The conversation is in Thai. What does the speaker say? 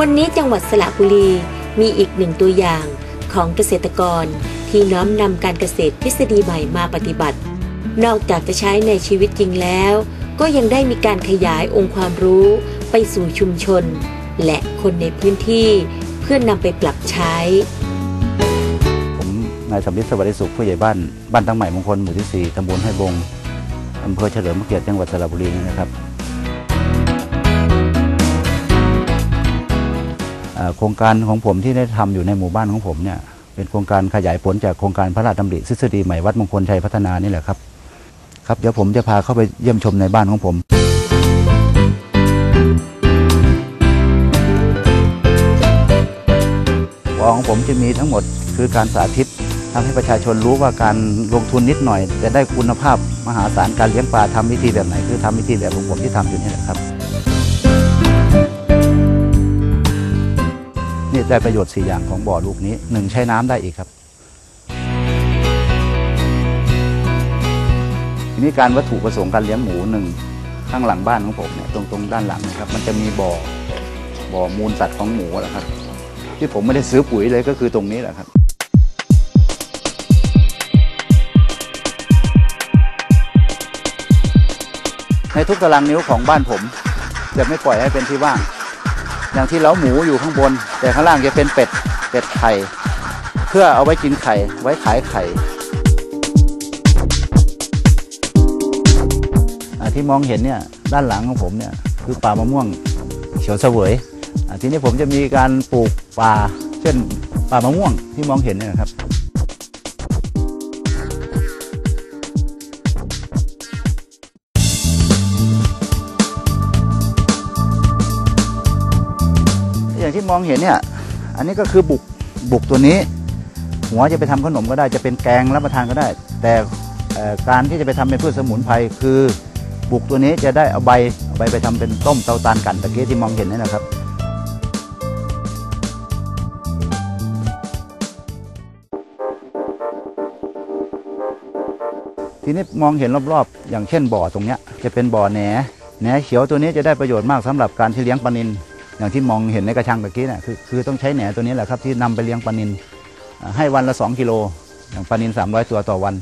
วันนี้จังหวัดสระบุรีมีอีกหนึ่งตัวอย่างของเกษตรกรที่น้อมนำการเกษตรทฤษฎีใหม่มาปฏิบัติ นอกจากจะใช้ในชีวิตจริงแล้ว ก็ยังได้มีการขยายองค์ความรู้ไปสู่ชุมชน และคนในพื้นที่เพื่อนนำไปปรับใช้ ผมนายสำริดสวัสดิสุขผู้ใหญ่บ้านบ้านตั้งใหม่มงคลหมู่ที่ 4ตำบลห้วยบงอำเภอเฉลิมพระเกียรติจังหวัดสระบุรีนะครับ โครงการของผมที่ได้ทำอยู่ในหมู่บ้านของผมเนี่ยเป็นโครงการขยายผลจากโครงการพระราชดำริทฤษฎีใหม่วัดมงคลชัยพัฒนานี่แหละครับครับเดี๋ยวผมจะพาเข้าไปเยี่ยมชมในบ้านของผมปอของผมจะมีทั้งหมดคือการสาธิตทำให้ประชาชนรู้ว่าการลงทุนนิดหน่อย จะได้คุณภาพมหาศาลการเลี้ยงปลาทำวิธีแบบไหน คือทำวิธีแบบของผมที่ทำอยู่นี่แหละครับ นี่ได้ประโยชน์ 4 อย่างของบ่อลูกนี้หนึ่งใช้น้ำได้อีกครับ ทีนี้การวัตถุประสงค์การเลี้ยงหมูหนึ่งข้างหลังบ้านของผมเนี่ยตรงตรงด้านหลังนะครับ มันจะมีบ่อบ่อมูลสัตว์ของหมูแหละครับ ที่ผมไม่ได้ซื้อปุ๋ยเลยก็คือตรงนี้แหละครับในทุกตารางนิ้วของบ้านผม จะไม่ปล่อยให้เป็นที่ว่าง อย่างที่เล้าหมูอยู่ข้างบน แต่ข้างล่างจะเป็นเป็ดเป็ดไข่เพื่อเอาไว้กินไข่ไว้ขายไข่ที่มองเห็นเนี่ยด้านหลังของผมเนี่ยคือป่ามะม่วงเขียวเสวยอ่าทีนี้ผมจะมีการปลูกป่า เช่นป่ามะม่วงที่มองเห็นเนี่ยครับ อย่างที่มองเห็นเนี่ย อันนี้ก็คือบุกบุกตัวนี้ หัวจะไปทำขนมก็ได้จะเป็นแกงรับประทานก็ได้ แต่การที่จะไปทำเป็นพืชสมุนไพรคือบุกตัวนี้จะได้เอาใบเอาใบไปทำเป็นต้มเตาตาลกันตะเกียที่มองเห็นนี่นะครับทีนี้มองเห็นรอบๆ อย่างเช่นบ่อตรงเนี้ยจะเป็นบ่อแหนแหนเขียวตัวนี้จะได้ประโยชน์มากสำหรับการที่เลี้ยงปลานิล อย่างที่มองเห็นในกระชังตะกี้นะ่ะคือคือต้องใช้แหนตัวนี้แหละครับที่นำไปเลี้ยงปลานินให้วันละ 2 กิโลอย่างปลานิน 300 ตัวต่อวัน